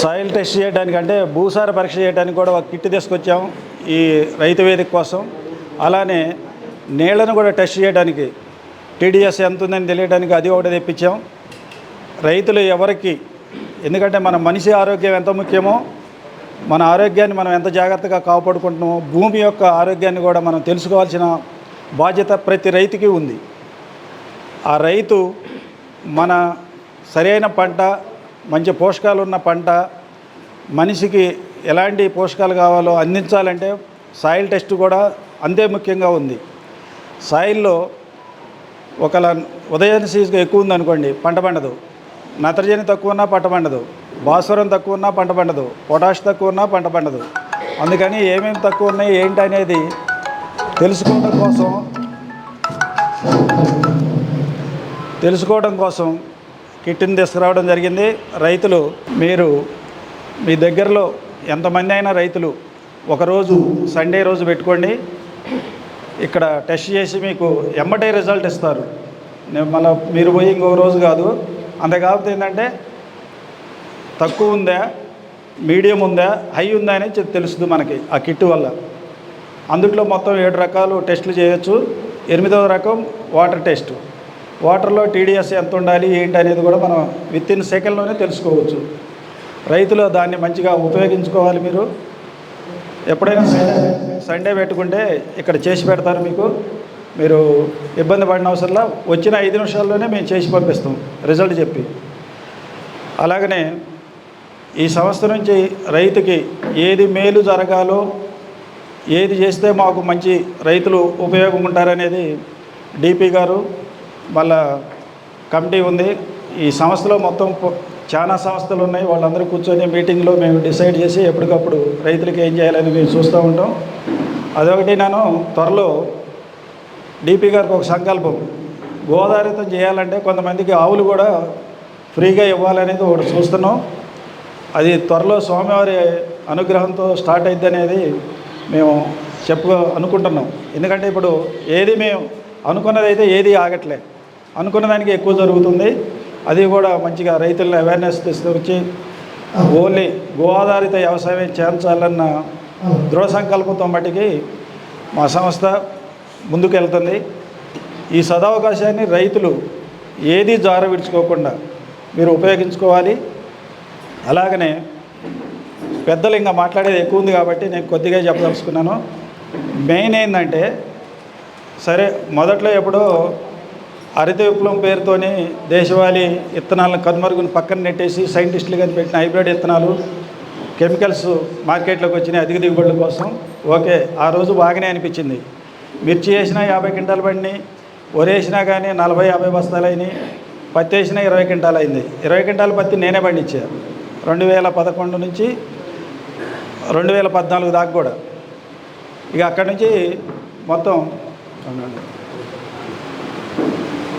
Soil test చేయడానికి అంటే భూసార పరీక్ష చేయడానికి కూడా ఒక కిట్ తీసుకొచ్చాం ఈ రైతు వేదిక కోసం. అలానే నీళ్ళను కూడా టెస్ట్ చేయడానికి టీడీఎస్ ఎంత ఉందని తెలియడానికి అది ఒకటి తెప్పించాం. రైతులు ఎవరికి ఎందుకంటే మన మనిషి ఆరోగ్యం ఎంత ముఖ్యమో మన ఆరోగ్యాన్ని మనం ఎంత జాగ్రత్తగా కాపాడుకుంటున్నామో భూమి యొక్క ఆరోగ్యాన్ని కూడా మనం తెలుసుకోవాల్సిన బాధ్యత ప్రతి రైతుకి ఉంది. ఆ రైతు మన సరైన పంట మంచి పోషకాలు ఉన్న పంట మనిషికి ఎలాంటి పోషకాలు కావాలో అందించాలంటే సాయిల్ టెస్ట్ కూడా అంతే ముఖ్యంగా ఉంది. సాయిల్లో ఒకలా ఉదయం సీజ్ ఎక్కువ ఉందనుకోండి పంట పండదు. నత్రజని తక్కువ ఉన్నా పంట పండదు. భాస్వరం తక్కువ ఉన్నా పంట పండదు. పొటాష్ తక్కువ ఉన్నా పంట పండదు. అందుకని ఏమేమి తక్కువ ఉన్నాయి ఏంటి అనేది తెలుసుకోవడం కోసం తెలుసుకోవడం కోసం కిట్ని తీసుకురావడం జరిగింది. రైతులు మీరు మీ దగ్గరలో ఎంతమంది అయినా రైతులు ఒకరోజు సండే రోజు పెట్టుకోండి. ఇక్కడ టెస్ట్ చేసి మీకు ఎమ్మటే రిజల్ట్ ఇస్తారు. నేను మళ్ళీ మీరు పోయి ఇంకొక రోజు కాదు. అంతే కాకపోతే ఏంటంటే తక్కువ ఉందా మీడియం ఉందా హై ఉందా అని తెలుస్తుంది మనకి ఆ కిట్ వల్ల. అందుట్లో మొత్తం ఏడు రకాలు టెస్టులు చేయొచ్చు. ఎనిమిదవ రకం వాటర్ టెస్ట్. వాటర్లో టీడీఎస్ ఎంత ఉండాలి ఏంటి అనేది కూడా మనం విత్ ఇన్ సెకండ్లోనే తెలుసుకోవచ్చు. రైతులు దాన్ని మంచిగా ఉపయోగించుకోవాలి మీరు. ఎప్పుడైనా సండే సండే పెట్టుకుంటే ఇక్కడ చేసి పెడతారు మీకు. మీరు ఇబ్బంది పడిన అవసరంలా వచ్చిన ఐదు నిమిషాల్లోనే మేము చేసి పంపిస్తాం రిజల్ట్ చెప్పి. అలాగనే ఈ సంస్థ నుంచి రైతుకి ఏది మేలు జరగాలో ఏది చేస్తే మాకు మంచి రైతులు ఉపయోగం ఉంటారనేది డిపి గారు వాళ్ళ కమిటీ ఉంది. ఈ సంస్థలో మొత్తం చాలా సంస్థలు ఉన్నాయి. వాళ్ళందరూ కూర్చొని మీటింగ్లో మేము డిసైడ్ చేసి ఎప్పటికప్పుడు రైతులకి ఏం చేయాలని మేము చూస్తూ ఉంటాం. అదొకటి నేను త్వరలో డీపీ గారికి ఒక సంకల్పం. గోదావరితం చేయాలంటే కొంతమందికి ఆవులు కూడా ఫ్రీగా ఇవ్వాలనేది ఒకటి చూస్తున్నాం. అది త్వరలో స్వామివారి అనుగ్రహంతో స్టార్ట్ అయింది అనేది మేము చెప్పు అనుకుంటున్నాం. ఎందుకంటే ఇప్పుడు ఏది మేము అనుకున్నదైతే ఏది ఆగట్లే. అనుకున్న దానికి ఎక్కువ జరుగుతుంది. అది కూడా మంచిగా రైతులను అవేర్నెస్ తీసుకొచ్చి ఓన్లీ గో ఆధారిత వ్యవసాయం చేర్చాలన్న దృఢ సంకల్పంతో మట్టికి మా సంస్థ ముందుకు వెళ్తుంది ఈ సదావకాశాన్ని రైతులు ఏది జార విడుచుకోకుండా మీరు ఉపయోగించుకోవాలి. అలాగనే పెద్దలు ఇంకా మాట్లాడేది ఎక్కువ ఉంది కాబట్టి నేను కొద్దిగా చెప్పదలుచుకున్నాను. మెయిన్ ఏంటంటే సరే మొదట్లో ఎప్పుడో హరిత విప్లవం పేరుతోని దేశవాళీ విత్తనాలను కనుమరుగుని పక్కన నెట్టేసి సైంటిస్టులు కనిపెట్టిన హైబ్రిడ్ విత్తనాలు కెమికల్స్ మార్కెట్లోకి వచ్చినాయి అధిక దిగుబడుల కోసం. ఓకే ఆ రోజు బాగానే అనిపించింది. మిర్చి వేసినా యాభై క్వింటాలు పడినాయి వరేసినా కానీ నలభై యాభై బస్తాలు అయినాయి పత్తి వేసినా ఇరవై క్వింటాలు అయింది ఇరవై క్వింటాల పత్తి నేనే పండించా. రెండు వేల పదకొండు నుంచి రెండు వేల పద్నాలుగు దాకా కూడా. ఇక అక్కడి నుంచి మొత్తం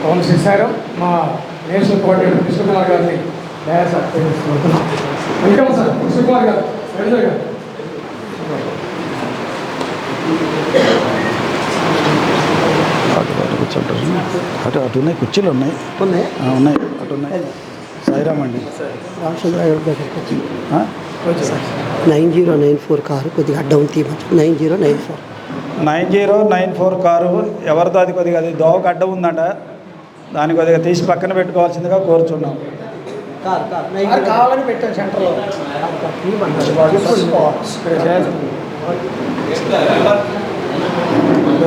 పవన్ చేశారు. మా నేషనల్ కోఆర్డినేటర్ కృష్ణకుమార్ గారిని డయాస్ అప్పగిస్తున్నాం వెల్కమ్ సార్ కృష్ణకుమార్ గారు రవీంద్ర గారు. అటు అటు కూర్చుంటారు అటు అటు ఉన్నాయి కుర్చీలు ఉన్నాయి. ఉన్నాయి. ఉన్నాయి అటు ఉన్నాయి. సాయిరామ్ అండి? Nine zero nine four car కొద్దిగా అడ్డం తీయమని nine zero nine four. Nine zero nine four car ఎవరిదో అది కొద్దిగా అది దోవకు అడ్డం ఉందంట. దాన్ని కొద్దిగా తీసి పక్కన పెట్టుకోవాల్సిందిగా కోరుచున్నాం. కారు కారు మరి కావాలని పెట్టాం సెంటర్లో.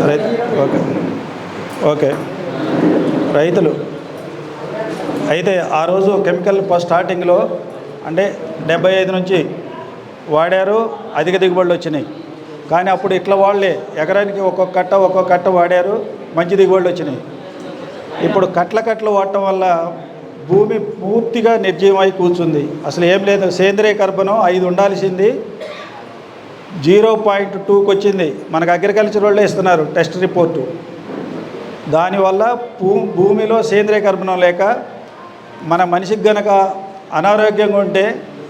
రైతు ఓకే. ఓకే. రైతులు. అయితే ఆ రోజు కెమికల్ స్టార్టింగ్లో అంటే డెబ్బై ఐదు నుంచి వాడారు అధిక దిగుబడులు వచ్చినాయి. కానీ అప్పుడు ఇట్లా వాళ్ళే ఎకరానికి ఒక్కొక్క కట్ట ఒక్కొక్క కట్ట వాడారు మంచి దిగుబడులు వచ్చినాయి. ఇప్పుడు కట్ల కట్లు వాడటం వల్ల భూమి పూర్తిగా నిర్జీవమై కూర్చుంది అసలు ఏం లేదు. సేంద్రియ కర్బనం ఐదు ఉండాల్సింది. జీరో పాయింట్ టూకి వచ్చింది. మనకు అగ్రికల్చర్ వాళ్ళే ఇస్తున్నారు టెస్ట్ రిపోర్టు. దానివల్ల భూ భూమిలో సేంద్రియ కర్బనం లేక మన మనిషికి గనక అనారోగ్యంగా ఉంటే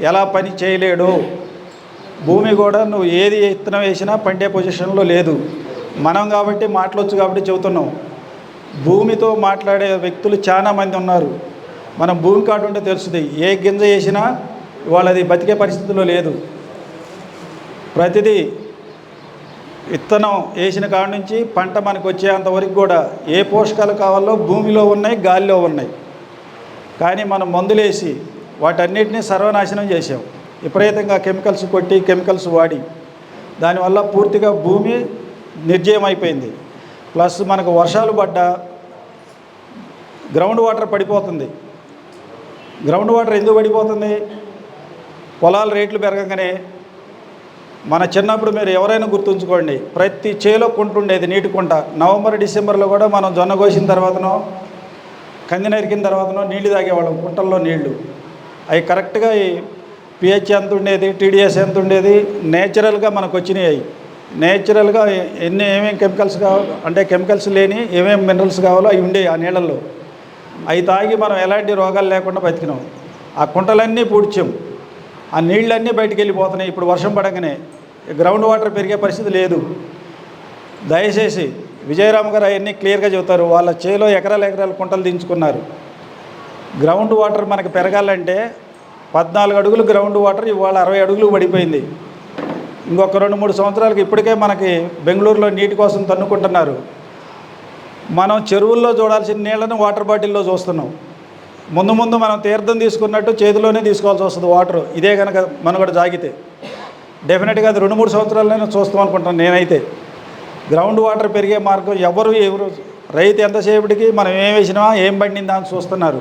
ఎలా పని చేయలేడు? భూమి కూడా నువ్వు ఏది విత్తనం వేసినా పండే పొజిషన్లో లేదు. మనం కాబట్టి మాట్లాడచ్చు కాబట్టి చెబుతున్నాం. భూమితో మాట్లాడే వ్యక్తులు చాలామంది ఉన్నారు. మనం భూమి కాటు ఉంటే తెలుస్తుంది ఏ గింజ వేసినా ఇవాళ అది బతికే పరిస్థితిలో లేదు. ప్రతిదీ విత్తనం వేసిన కాడ నుంచి పంట మనకు వచ్చేంత వరకు కూడా ఏ పోషకాలు కావాలో భూమిలో ఉన్నాయి గాలిలో ఉన్నాయి. కానీ మనం మందులేసి వాటన్నిటినీ సర్వనాశనం చేసాం విపరీతంగా కెమికల్స్ కొట్టి కెమికల్స్ వాడి దానివల్ల పూర్తిగా భూమి నిర్జయం అయిపోయింది ప్లస్ మనకు వర్షాలు పడ్డా గ్రౌండ్ వాటర్ పడిపోతుంది. గ్రౌండ్ వాటర్ ఎందుకు పడిపోతుంది? పొలాల రేట్లు పెరగగానే మన చిన్నప్పుడు మీరు ఎవరైనా గుర్తుంచుకోండి ప్రతి చేలో కుంట ఉండేది నీటి కుంట. నవంబర్ డిసెంబర్లో కూడా మనం జొన్న కోసిన తర్వాతనో కంది నరికిన తర్వాతనో నీళ్ళు తాగేవాళ్ళం కుంటల్లో నీళ్ళు. అవి కరెక్ట్గా పిహెచ్ ఎంత ఉండేది టీడీఎస్ ఎంత ఉండేది నేచురల్గా మనకు వచ్చినాయి అవి. నేచురల్గా ఎన్ని ఏమేమి కెమికల్స్ కావాలో అంటే కెమికల్స్ లేని ఏమేమి మినరల్స్ కావాలో అవి ఉండేవి ఆ నీళ్ళల్లో. అవి తాగి మనం ఎలాంటి రోగాలు లేకుండా బతికినాం. ఆ కుంటలన్నీ పూడ్చాం. ఆ నీళ్ళన్నీ బయటికి వెళ్ళిపోతున్నాయి ఇప్పుడు వర్షం పడగానే గ్రౌండ్ వాటర్ పెరిగే పరిస్థితి లేదు. దయచేసి విజయరామ్ గారు అవన్నీ క్లియర్గా చెబుతారు. వాళ్ళ చేలో ఎకరాల ఎకరాల కుంటలు దించుకున్నారు. గ్రౌండ్ వాటర్ మనకు పెరగాలంటే పద్నాలుగు అడుగులు గ్రౌండ్ వాటర్ ఇవాళ అరవై అడుగులు పడిపోయింది. ఇంకొక రెండు మూడు సంవత్సరాలకి ఇప్పటికే మనకి బెంగళూరులో నీటి కోసం తన్నుకుంటున్నారు. మనం చెరువుల్లో చూడాల్సిన నీళ్ళని వాటర్ బాటిల్లో చూస్తున్నాం. ముందు ముందు మనం తీర్థం తీసుకున్నట్టు చేతిలోనే తీసుకోవాల్సి వస్తుంది వాటర్. ఇదే కనుక మనం కూడా జాగితే. డెఫినెట్గా అది రెండు మూడు సంవత్సరాలైనా చూస్తాం అనుకుంటాను నేనైతే. గ్రౌండ్ వాటర్ పెరిగే మార్గం ఎవరు ఎవరు రైతు ఎంతసేపటికి మనం ఏం వేసినా ఏం పండిందా అని చూస్తున్నారు.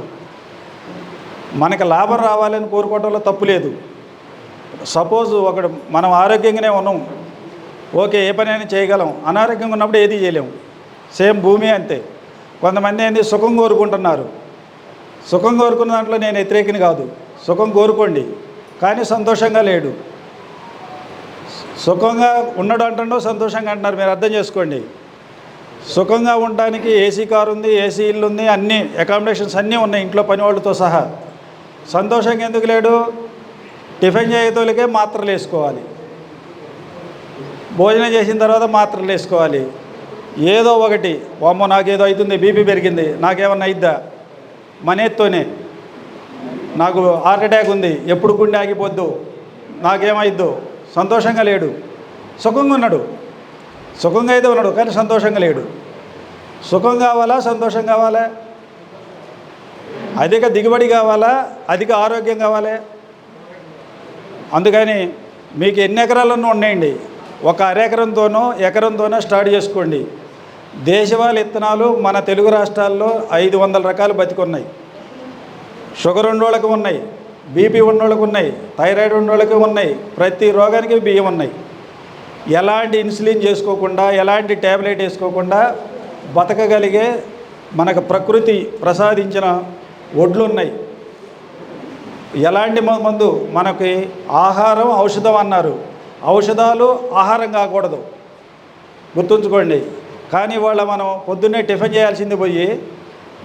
మనకి లాభం రావాలని కోరుకోవడంలో తప్పు లేదు. సపోజ్ ఒకడు మనం ఆరోగ్యంగానే ఉన్నాం ఓకే ఏ పని అయినా చేయగలం అనారోగ్యంగా ఉన్నప్పుడు ఏది చేయలేము సేమ్ భూమి అంతే. కొంతమంది ఏంది సుఖం కోరుకుంటున్నారు. సుఖం కోరుకున్న దాంట్లో నేను వ్యతిరేకిని కాదు. సుఖం కోరుకోండి కానీ సంతోషంగా లేడు. సుఖంగా ఉన్నాడు అంటుండో సంతోషంగా అంటున్నారు మీరు అర్థం చేసుకోండి. సుఖంగా ఉండడానికి ఏసీ కారు ఉంది ఏసీ ఇల్లు ఉంది అన్ని అకామిడేషన్స్ అన్నీ ఉన్నాయి ఇంట్లో పని వాళ్ళతో సహా. సంతోషంగా ఎందుకు లేడు? టిఫిన్ చేయతోలికే మాత్రలు వేసుకోవాలి. భోజనం చేసిన తర్వాత మాత్రలు వేసుకోవాలి. ఏదో ఒకటి వామ్మో నాకేదో అవుతుంది బీపీ పెరిగింది నాకేమన్నా అయిద్దా? మనేత్తోనే నాకు హార్ట్ అటాక్ ఉంది ఎప్పుడు గుండె ఆగిపోద్దు నాకేమైద్దు సంతోషంగా లేడు. సుఖంగా ఉన్నాడు. సుఖంగా అయితే ఉన్నాడు కానీ సంతోషంగా లేడు. సుఖం కావాలా సంతోషం కావాలా? అధిక దిగుబడి కావాలా? అధిక ఆరోగ్యం కావాలి? అందుకని మీకు ఎన్ని ఎకరాలన్నా ఉన్నాయండి. ఒక అరెకరంతోనో ఎకరంతోనో స్టార్ట్ చేసుకోండి. దేశవాళ విత్తనాలు మన తెలుగు రాష్ట్రాల్లో ఐదు వందల రకాలు బతికున్నాయి. షుగర్ ఉన్నోళ్ళకి ఉన్నాయి బీపీ ఉన్నోళ్ళకి ఉన్నాయి థైరాయిడ్ ఉన్నోళ్ళకి ఉన్నాయి ప్రతి రోగానికి బియ్యం ఉన్నాయి. ఎలాంటి ఇన్సులిన్ చేసుకోకుండా ఎలాంటి ట్యాబ్లెట్ వేసుకోకుండా బతకగలిగే మనకు ప్రకృతి ప్రసాదించిన ఒడ్లు ఉన్నాయి ఎలాంటి మందు? మనకి ఆహారం ఔషధం అన్నారు. ఔషధాలు ఆహారం కాకూడదు. గుర్తుంచుకోండి. కానీ వాళ్ళ మనం పొద్దున్నే టిఫిన్ చేయాల్సింది పోయి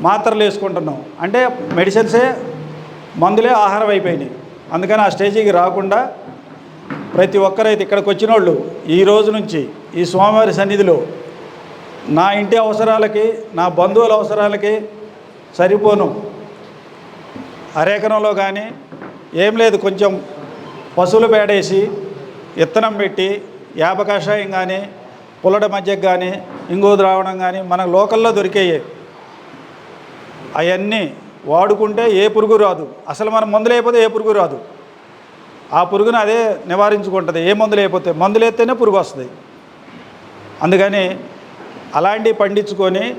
మాత్రలు వేసుకుంటున్నాం. అంటే మెడిసిన్సే మందులే ఆహారం అయిపోయినాయి. అందుకని ఆ స్టేజీకి రాకుండా ప్రతి ఒక్కరైతే ఇక్కడికి వచ్చిన వాళ్ళు ఈ రోజు నుంచి ఈ స్వామివారి సన్నిధిలో నా ఇంటి అవసరాలకి నా బంధువుల అవసరాలకి సరిపోను. అరేకనంలో కానీ ఏం లేదు కొంచెం పశువులు పేడేసి విత్తనం పెట్టి యాప కషాయం కానీ పుల్లడ మధ్యకు కానీ ఇంగు ద్రావణం కానీ మన లోకల్లో దొరికేయే. అవన్నీ వాడుకుంటే ఏ పురుగు రాదు. అసలు మనం మందులు అయిపోతే ఏ పురుగు రాదు. ఆ పురుగును అదే నివారించుకుంటుంది. ఏ మందులు అయిపోతే మందులు వేస్తేనే పురుగు వస్తుంది. అందుకని అలాంటివి పండించుకొని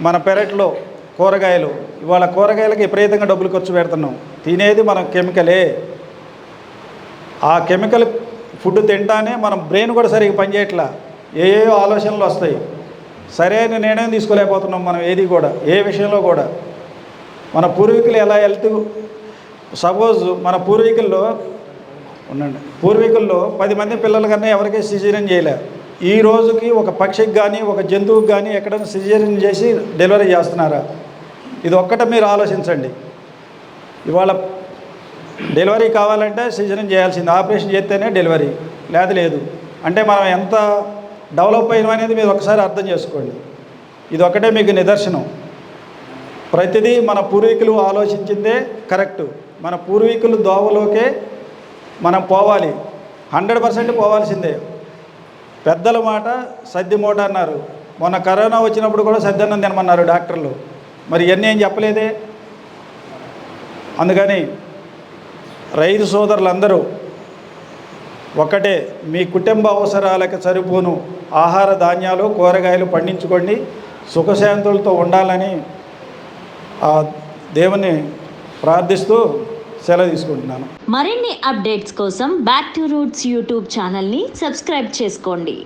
మన పెరట్లో కూరగాయలు. ఇవాళ కూరగాయలకు విపరీతంగా డబ్బులు ఖర్చు పెడుతున్నాం. తినేది మనం కెమికలే. ఆ కెమికల్ ఫుడ్ తింటానే మనం బ్రెయిన్ కూడా సరిగ్గా పనిచేయట్లా. ఏ ఏ ఆలోచనలు వస్తాయి. సరైన నిర్ణయం తీసుకోలేకపోతున్నాం మనం ఏది కూడా ఏ విషయంలో కూడా. మన పూర్వీకులు ఎలా వెళ్తూ సపోజ్ మన పూర్వీకుల్లో ఉండండి. పూర్వీకుల్లో పది మంది పిల్లల కన్నా ఎవరికీ సిజేరియన్ చేయలే. ఈ రోజుకి ఒక పక్షికి కానీ ఒక జంతువుకి కానీ ఎక్కడైనా సిజేరియన్ చేసి డెలివరీ చేస్తున్నారా? ఇది ఒక్కట మీరు ఆలోచించండి. ఇవాళ డెలివరీ కావాలంటే సీజన్ చేయాల్సింది. ఆపరేషన్ చేస్తేనే డెలివరీ లేదు లేదు. అంటే మనం ఎంత డెవలప్ అయినాం అనేది మీరు ఒకసారి అర్థం చేసుకోండి. ఇది ఒకటే మీకు నిదర్శనం. ప్రతిదీ మన పూర్వీకులు ఆలోచించిందే కరెక్టు. మన పూర్వీకులు దోవలోకే మనం పోవాలి. హండ్రెడ్ పర్సెంట్ పోవాల్సిందే. పెద్దల మాట సద్ది మూట అన్నారు మొన్న కరోనా వచ్చినప్పుడు కూడా సద్దన్నం తినమన్నారు డాక్టర్లు. మరి ఇవన్నీ ఏం చెప్పలేదే? అందుకని రైతు సోదరులందరూ ఒక్కటే మీ కుటుంబ అవసరాలకు సరిపోను ఆహార ధాన్యాలు కూరగాయలు పండించుకోండి సుఖశాంతులతో ఉండాలని ఆ దేవుని ప్రార్థిస్తూ సెలవు తీసుకుంటున్నాను. మరిన్ని అప్డేట్స్ కోసం బ్యాక్ టు రూట్స్ యూట్యూబ్ ఛానల్ని సబ్స్క్రైబ్ చేసుకోండి.